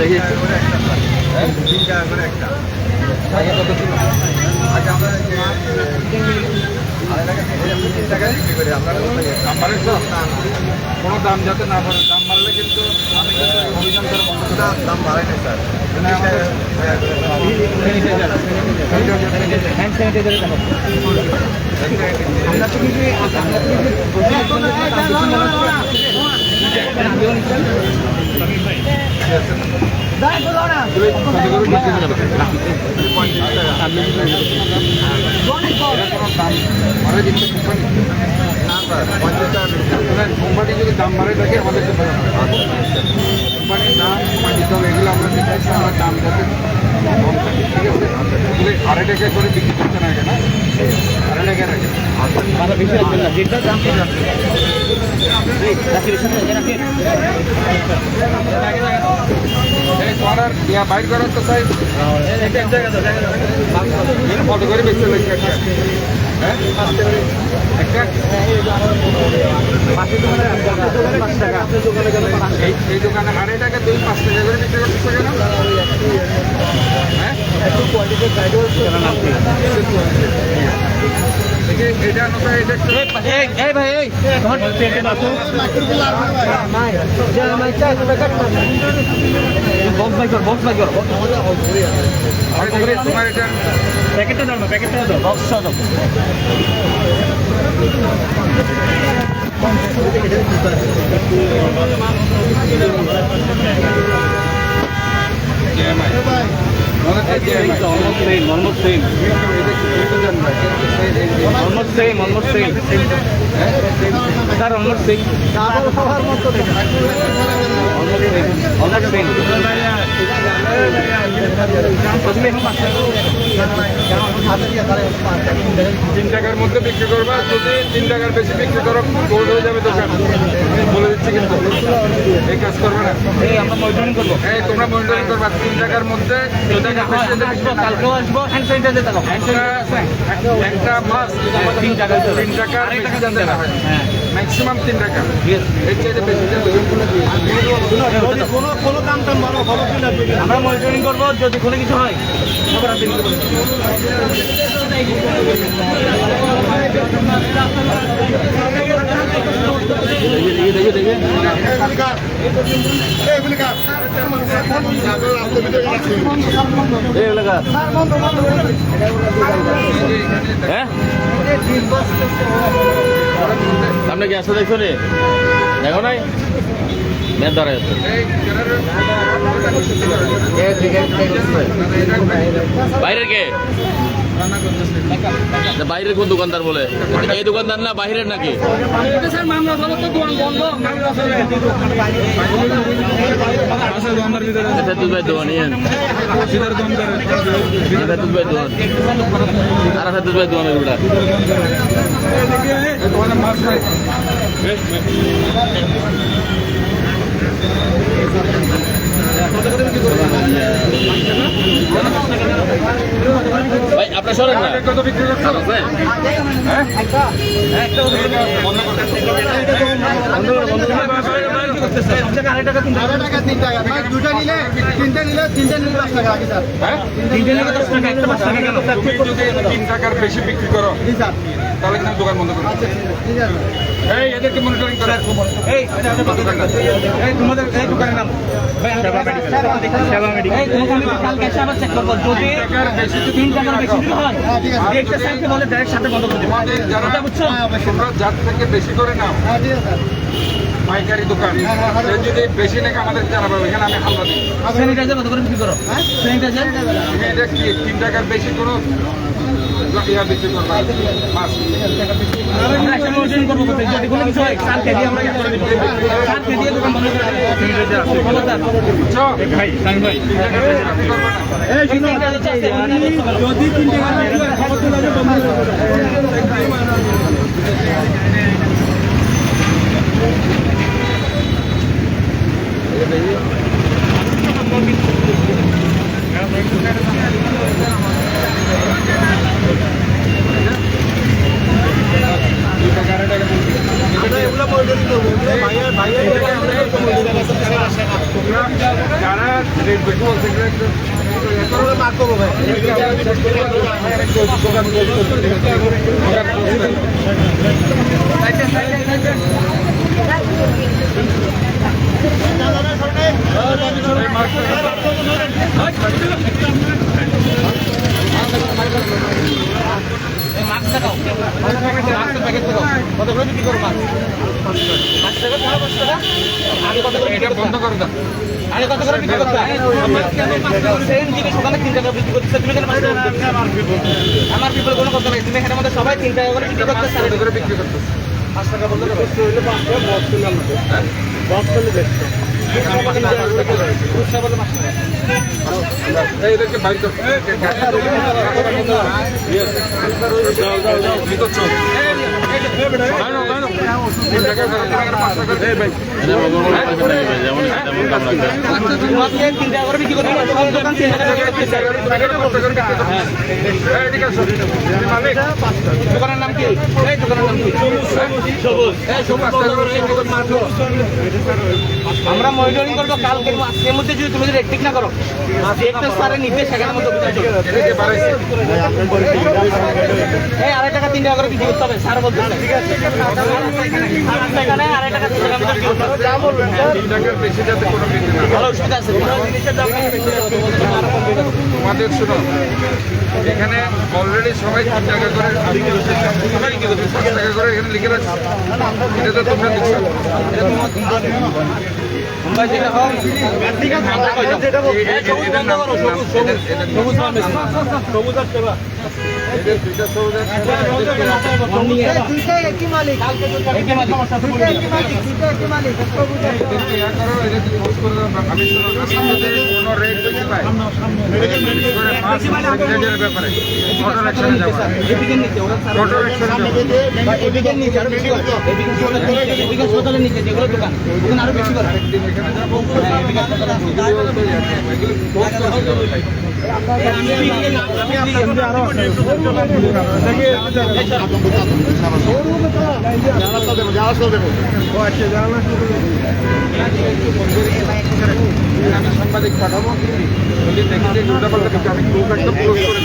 দেখি বাড়ে কোনো দাম যাতে না বাড়ে দাম বাড়লে কিন্তু আমি কিন্তু অভিযান করে দাম- বাড়ায় নাই স্যার মানে আমরা কোম্পানি যদি দাম বাড়ায় থাকে আমাদেরকে বাড়াতে কোম্পানির দাম মাটির দাম এগুলো আমরা আমরা দাম যাতে কম থাকে ঠিক আছে এগুলো আড়াই টাকা করে বিক্রি করতে না? কেন আড়াই টাকা রাখে মাথা বেশি রাখবেন না যেটা দাম বেশি। এই ইয়া বাইর করার তো চাই। কত করে বেচতে লাগছে একটা। হ্যাঁ? একটা? এই দোকানে আড়াই টাকা দুই পাঁচ টাকা করে বিক্রি করতেছে কেন হ্যাঁ? প্যাকেটটা দাও না, প্যাকেটটা দাও, বক্সটা দাও। হয় GMI Almost same, almost same, এটা কি বুঝেন না কিন্তু সেই এই যে almost same, almost same. Sir, almost same. Almost same, almost same. তিন টাকার মধ্যে বিক্রি করবা যদি তিন টাকার বেশি বিক্রি করো গোল্ড হয়ে যাবে দোকান। বলে দিচ্ছি কিন্তু। এই কাজ করবে না। এই আমরা মনিটরিং করব। এই তোমরা মনিটরিং করবা। তিন টাকার মধ্যে কালকেও আসব হ্যান্ড স্যানিটাইজার দেখাবো। একটা মাস তিন টাকা তিন টাকার বেশি যাতে না হয়। হ্যাঁ। ম্যাক্সিমাম তিন টাকা। এর চাইতে বেশি যাবে আমরা মনিটরিং করব যদি কোনো কিছু হয় খবর আপনি নিতে পারেন। দেখি দেখি দেখি এই এলাকা হ্যাঁ সামনে কি আসতে দেখছ রে দেখো নাই? মেয়ের দ্বারা বাইরের তা বাইরের কোন দোকানদার বলে? এই দোকানদার না বাইরের নাকি? দোকান ইয়ে এটা দুধ ভাই দোকান আর আছে দুধ ভাই দোকানের ওটা তোমাদের মাছ খাই ভাই আপনার সরেন না কত বন্ধ করে বন্ধ হ্যাঁ আড়াই টাকা তিন টাকা। দুটা নিলে তিনটা নিলে তিনটা নিলে দশ টাকা আগে স্যার? হ্যাঁ? তিনটে নিলে দশ টাকা একটা পাঁচ টাকা কেন তুমি যদি তিন টাকার বেশি বিক্রি করো স্যার। তাহলে কিন্তু দোকান বন্ধ করো ঠিক আছে এই এদেরকে মনিটরিং করো। এই এই তোমাদের এই দোকানের নাম। হয় হ্যাঁ, যারা থেকে বেশি করে নাও হ্যাঁ ঠিক আছে স্যার পাইকারি দোকান। যদি বেশি নাকি আমাদের জানাব এখানে আমি হামলা দিই। স্যানিটাইজার কত করে বিক্রি করো? স্যানিটাইজার তুমি এটা কি তিন টাকার বেশি করে? যদি তিন টাকা খবর তুলে বন্ধ করে দেবো দুই টাকা আড়াই টাকা বিক্রি। তোমরা যারা রেট বেশি বলছে এগুলো একটু মার্ক করব ভাই দোকান এই মাছ দেখাও মাছের প্যাকেট দেখাও কত করে বিক্রি করো মাছ পাঁচ টাকা তোমার পাঁচ টাকা আগে কত করে এটা বন্ধ করে দাও আগে কত করে বিক্রি করতে সেম জিনিস ওখানে তিন টাকা বিক্রি করতে তুমি কেন আমার পিপল কোনো কথা নাই তুমি এখানের মধ্যে সবাই তিন টাকা করে বিক্রি করতে কত করে বিক্রি করতেছে পাঁচ টাকা হবে খুচরা বলে পাঁচ টাকা এই এদেরকে বাইর কর ভিতর আমরা মনিটরিং করব কালকে আজকের মধ্যে যদি তুমি যদি রেকটিক না করো স্যারের নির্দেশ। এদিকে বাড়াইছে। এই আড়াই টাকা, তিন টাকা করে করতে হবে স্যার বলতে ঠিক আছে তোমাদের শোনো এখানে অলরেডি সবাই তিন টাকা করে। পাঁচ টাকা করে এখানে লিখে রাখছে। এটা তো তোমরা বলছি সবুজ সবুজ সবুজ। আমি আমি ব্যাপারে কঠোর অ্যাকশনে যাব। কঠোর অ্যাকশনে যাব। এদিকে আরও আমি সাংবাদিক পাঠাবো যদি দেখি যে উল্টাপাল্টা কিছু আমি গ্রুপ একদম ক্লোজ করে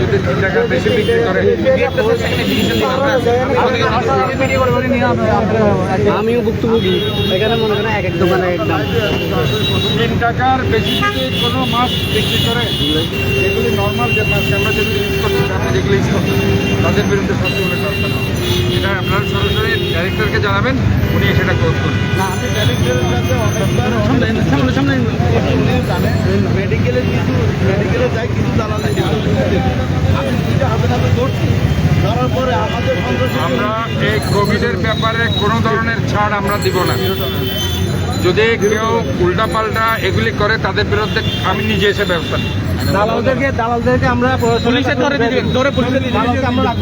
যদি তিন টাকার বেশি বিক্রি করে আমিও ভুক্তভোগী। এখানে মনে করেন এক এক দোকানে এক দাম। তিন টাকার বেশি কোনো মাছ বিক্রি করে? এগুলি নর্মাল যে মাছ আমরা যেগুলো ইউজ করছি আপনি যেগুলো ইউজ করছেন তাদের বিরুদ্ধে শাস্তি হলে ব্যবস্থা নেওয়া এটা আপনারা সরাসরি ডাইরেক্টরকে জানাবেন উনি সেটা ক্লোজ করবেন। সামনে সামনে মেডিকেলের কিছু মেডিকেলে যাই কিছু দালাল আমি দুইটা হাতে হাতে ধরছি ধরার পরে আমাদের সন্ত্রাসী আমরা এই কোভিডের ব্যাপারে কোনো ধরনের ছাড় আমরা দিব না। যদি কেউ উল্টাপাল্টা এগুলি করে তাদের বিরুদ্ধে আমি নিজে এসে ব্যবস্থা নিই দালালদেরকে দালালদেরকে আমরা পুলিশের ধরে ধরে আমরা